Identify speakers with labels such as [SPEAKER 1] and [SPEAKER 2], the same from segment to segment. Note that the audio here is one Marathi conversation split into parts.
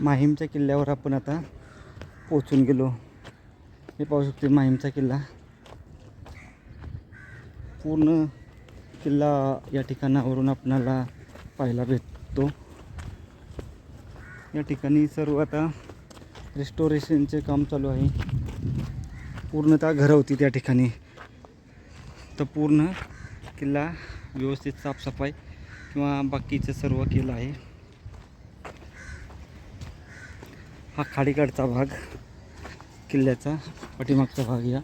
[SPEAKER 1] माहीमच्या किल्ल्यावर आपण आता पोचून गेलो. हे पाहू शकतो माहीमचा किल्ला. पूर्ण किल्ला या ठिकाणावरून आपणाला पाहायला भेटतो. या ठिकाणी सर्व आता रेस्टोरेशनचे काम चालू आहे. पूर्णतः घरं होती त्या ठिकाणी. तर पूर्ण किल्ला व्यवस्थित साफसफाई किंवा बाकीचं सर्व केलं आहे. हा खाडीकडचा भाग किल्ल्याचा पाठीमागचा भाग या.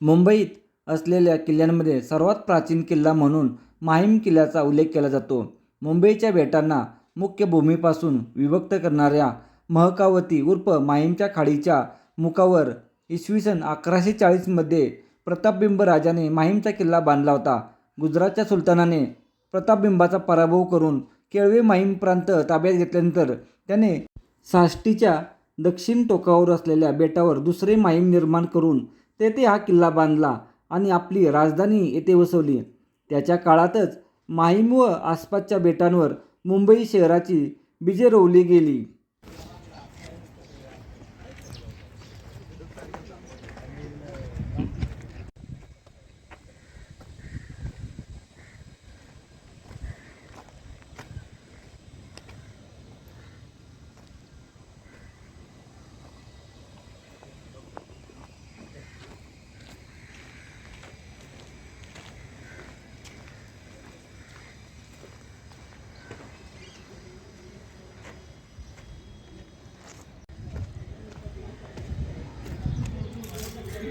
[SPEAKER 2] मुंबईत असलेल्या किल्ल्यांमध्ये सर्वात प्राचीन किल्ला म्हणून माहीम किल्ल्याचा उल्लेख केला जातो. मुंबईच्या बेटांना मुख्य भूमीपासून विभक्त करणाऱ्या महकावती उर्फ माहीमच्या खाडीच्या मुखावर इसवी सन अकराशे चाळीसमध्ये प्रतापबिंब राजाने माहीमचा किल्ला बांधला होता. गुजरातच्या सुलतानाने प्रतापबिंबाचा पराभव करून केळवे माहीम प्रांत ताब्यात घेतल्यानंतर त्याने साष्टीच्या दक्षिण टोकावर असलेल्या बेटावर दुसरे माहीम निर्माण करून तेथे हा किल्ला बांधला आणि आपली राजधानी येथे वसवली. त्याच्या काळातच माहीम व आसपासच्या बेटांवर मुंबई शहराची बीजे रोवली गेली.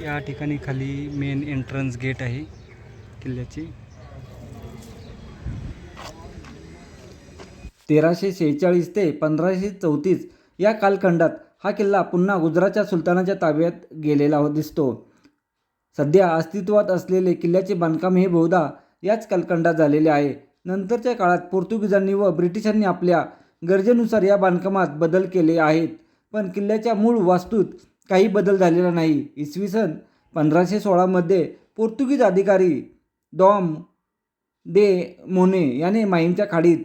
[SPEAKER 1] या ठिकाणी खाली मेन एंट्रन्स गेट आहे किल्ल्याची.
[SPEAKER 2] तेराशे शेहेचाळीस ते पंधराशे चौतीस या कालखंडात हा किल्ला पुन्हा गुजरातच्या सुलतानाच्या ताब्यात गेलेला हो- दिसतो. सध्या अस्तित्वात असलेले किल्ल्याचे बांधकाम हे बहुधा याच कालखंडात झालेले आहे. नंतरच्या काळात पोर्तुगीजांनी व ब्रिटिशांनी आपल्या गरजेनुसार या बांधकामात बदल केले आहेत. पण किल्ल्याच्या मूळ वास्तूत काही बदल झालेला नाही. इसवी सन पंधराशे सोळामध्ये पोर्तुगीज अधिकारी डॉम दे मोने याने माहीमच्या खाडीत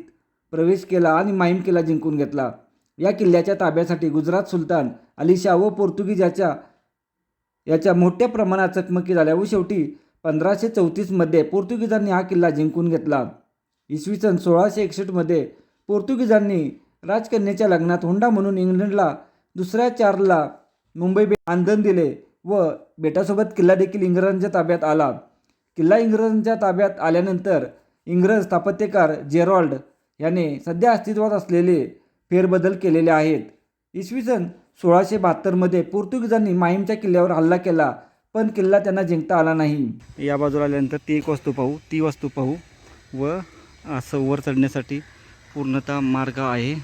[SPEAKER 2] प्रवेश केला आणि माहीम किल्ला जिंकून घेतला. या किल्ल्याच्या ताब्यासाठी गुजरात सुलतान अलिशा व पोर्तुगीज याच्या याच्या मोठ्या प्रमाणात चकमकी झाल्या व शेवटी पंधराशे चौतीसमध्ये पोर्तुगीजांनी हा किल्ला जिंकून घेतला. इसवी सन सोळाशे एकसष्टमध्ये पोर्तुगीजांनी राजकन्याच्या लग्नात हुंडा म्हणून इंग्लंडला दुसऱ्या चारला मुंबई आंदन आंदण दिले व बेटासोबत किल्ला देखील इंग्रजांच्या ताब्यात आला. किल्ला इंग्रजांच्या ताब्यात आल्यानंतर इंग्रज स्थापत्यकार जेरॉल्ड याने सध्या अस्तित्वात असलेले फेरबदल केलेले आहेत. इसवी सन सोळाशे बहात्तरमध्ये पोर्तुगीजांनी माहीमच्या किल्ल्यावर हल्ला केला पण किल्ला त्यांना जिंकता आला नाही.
[SPEAKER 1] या बाजूला आल्यानंतर ती एक वस्तू पाहू ती वस्तू पाहू व असं वर चढण्यासाठी पूर्णतः मार्ग आहे.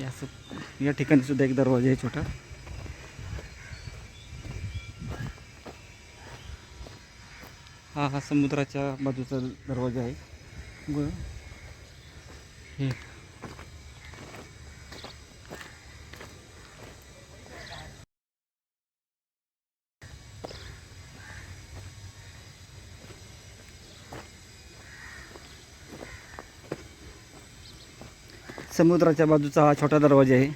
[SPEAKER 1] या सु या ठिकाणी सुद्धा एक दरवाजा आहे छोटा. हा हा समुद्राच्या बाजूचा दरवाजा आहे. व हे समुद्राच्या बाजूचा हा छोटा दरवाजा आहे.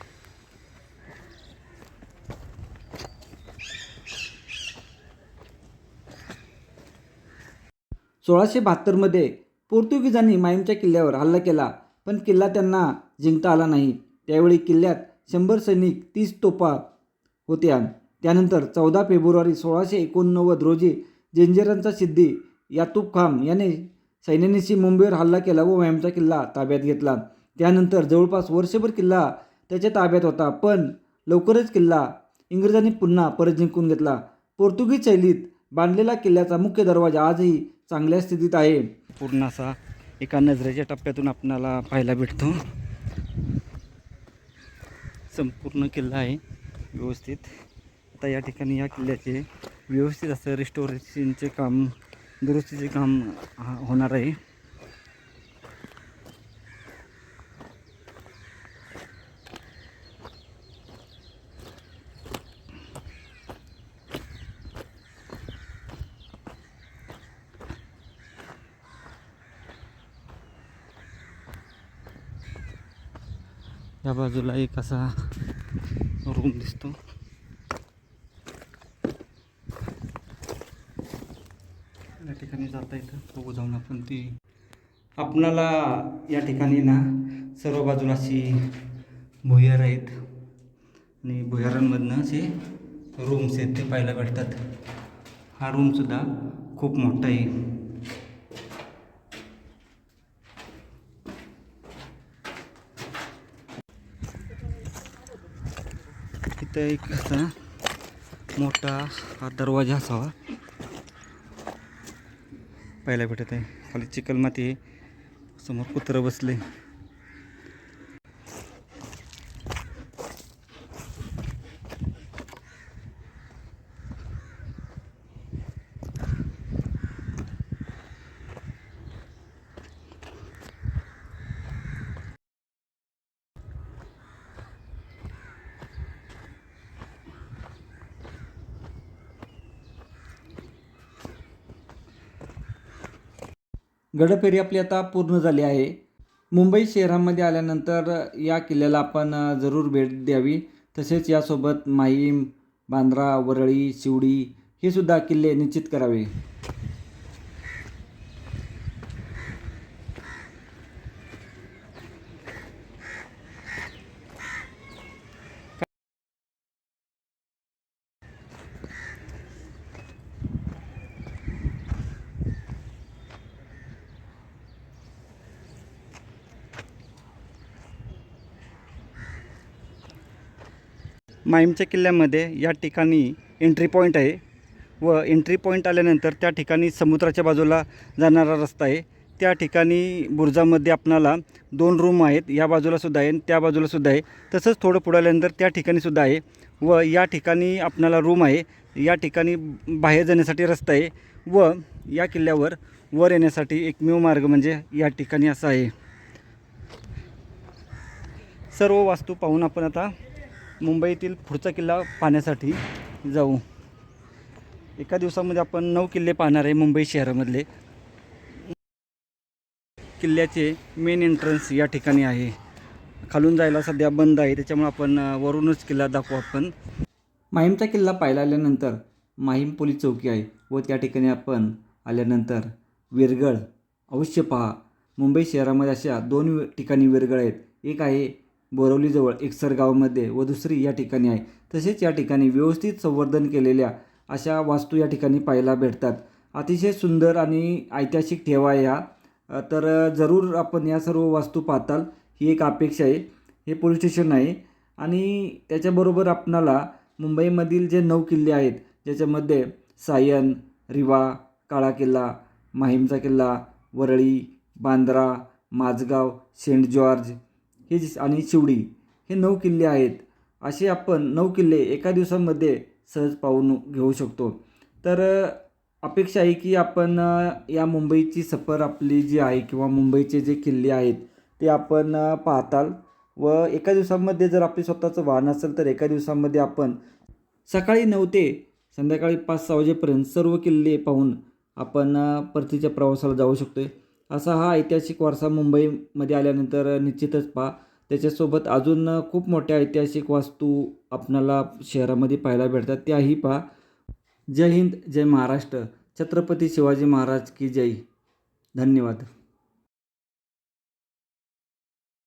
[SPEAKER 2] सोळाशे बहात्तरमध्ये पोर्तुगीजांनी माहीमच्या किल्ल्यावर हल्ला केला पण किल्ला त्यांना जिंकता आला नाही. त्यावेळी किल्ल्यात शंभर सैनिक तीस तोपा होत्या. त्यानंतर चौदा फेब्रुवारी सोळाशे एकोणनव्वद रोजी जंजिरांचा सिद्धी यातूब खाम याने सैन्यानिशी मुंबईवर हल्ला केला व माहीमचा किल्ला ताब्यात घेतला. त्यानंतर जवळपास वर्षभर किल्ला त्याच्या ताब्यात होता पण लवकरच किल्ला इंग्रजांनी पुन्हा परत जिंकून घेतला. पोर्तुगीज शैलीत बांधलेला किल्ल्याचा मुख्य दरवाजा आजही चांगल्या स्थितीत आहे.
[SPEAKER 1] पूर्ण असा एका नजरेच्या टप्प्यातून आपणाला पाहायला भेटतो. संपूर्ण किल्ला आहे व्यवस्थित. आता या ठिकाणी या किल्ल्याचे व्यवस्थित असं रिस्टोरेशनचे काम दुरुस्तीचे काम हा- होणार आहे. या बाजूला एक असा रूम दिसतो. या ठिकाणी जाता येतं. बघू जाऊन आपण ती. आपणाला या ठिकाणी ना सर्व बाजूला अशी भुयार आहेत. आणि भुयारांमधनं असे रूम्स आहेत ते पाहायला भेटतात. हा रूमसुद्धा खूप मोठा आहे. इथं एक असा मोठा हा दरवाजा असावा. पाहायला भेटत आहे खाली चिकलमाती आहे. समोर कुत्रं बसले.
[SPEAKER 2] गडफेरी आपली आता पूर्ण झाली आहे. मुंबई शहरामध्ये आल्यानंतर या किल्ल्याला आपण जरूर भेट द्यावी. तसेच यासोबत माहीम बांद्रा वरळी शिवडी हे सुद्धा किल्ले निश्चित करावे.
[SPEAKER 1] माहीमच्या किल्ल्यामध्ये या ठिकाणी एंट्री पॉईंट आहे व एंट्री पॉईंट आल्यानंतर त्या ठिकाणी समुद्राच्या बाजूला जाणारा रस्ता आहे. त्या ठिकाणी बुर्जामध्ये आपणाला दोन रूम आहेत. या बाजूलासुद्धा आहे आणि त्या बाजूला सुद्धा आहे. तसंच थोडं पुढे आल्यानंतर त्या ठिकाणी सुद्धा आहे व या ठिकाणी आपणाला रूम आहे. या ठिकाणी बाहेर जाण्यासाठी रस्ता आहे व या किल्ल्यावर वर येण्यासाठी एकमेव मार्ग म्हणजे या ठिकाणी असा आहे. सर्व वास्तू पाहून आपण आता मुंबईतील पुढचा किल्ला पाहण्यासाठी जाऊ. एका दिवसामध्ये आपण नऊ किल्ले पाहणार आहे मुंबई शहरामधले. किल्ल्याचे मेन एंट्रन्स या ठिकाणी आहे. खालून जायला सध्या बंद आहे त्याच्यामुळे आपण वरूनच किल्ला दाखवू आपण.
[SPEAKER 2] माहीमचा किल्ला पाहायला आल्यानंतर माहीम पोलीस चौकी आहे व त्या ठिकाणी आपण आल्यानंतर विरगळ अवश्य पहा. मुंबई शहरामध्ये अशा दोन ठिकाणी विरगळ आहेत. एक आहे बोरवलीजवळ एकसर गावामध्ये व दुसरी या ठिकाणी आहे. तसेच या ठिकाणी व्यवस्थित संवर्धन केलेल्या अशा वास्तू या ठिकाणी पाहायला भेटतात. अतिशय सुंदर आणि ऐतिहासिक ठेवा आहे तर जरूर आपण या सर्व वास्तू पाहताल. ही एक अपेक्षा आहे. हे पोलीस स्टेशन आहे. आणि त्याच्याबरोबर आपणाला मुंबईमधील जे नऊ किल्ले आहेत ज्याच्यामध्ये सायन रिवा काळा किल्ला माहीमचा किल्ला वरळी बांद्रा माझगाव सेंट जॉर्ज हे आणि शिवडी हे नऊ किल्ले आहेत. असे आपण नऊ किल्ले एका दिवसामध्ये सहज पाहून घेऊ शकतो. तर अपेक्षा आहे की आपण या मुंबईची सफर आपली जी आहे किंवा मुंबईचे जे किल्ले आहेत ते आपण पाहताल. व एका दिवसामध्ये जर आपली स्वतःचं वाहन असेल तर एका दिवसामध्ये आपण सकाळी नऊ ते संध्याकाळी पाच सहा वाजेपर्यंत सर्व किल्ले पाहून आपण परतीच्या प्रवासाला जाऊ शकतो असा हा ऐतिहासिक वारसा मुंबईमध्ये आल्यानंतर निश्चितच पहा. त्याच्यासोबत अजून खूप मोठ्या ऐतिहासिक वास्तू आपणाला शहरामध्ये पाहायला भेटतात. त्याही पहा. जय हिंद जय महाराष्ट्र. छत्रपती शिवाजी महाराज की जय. धन्यवाद.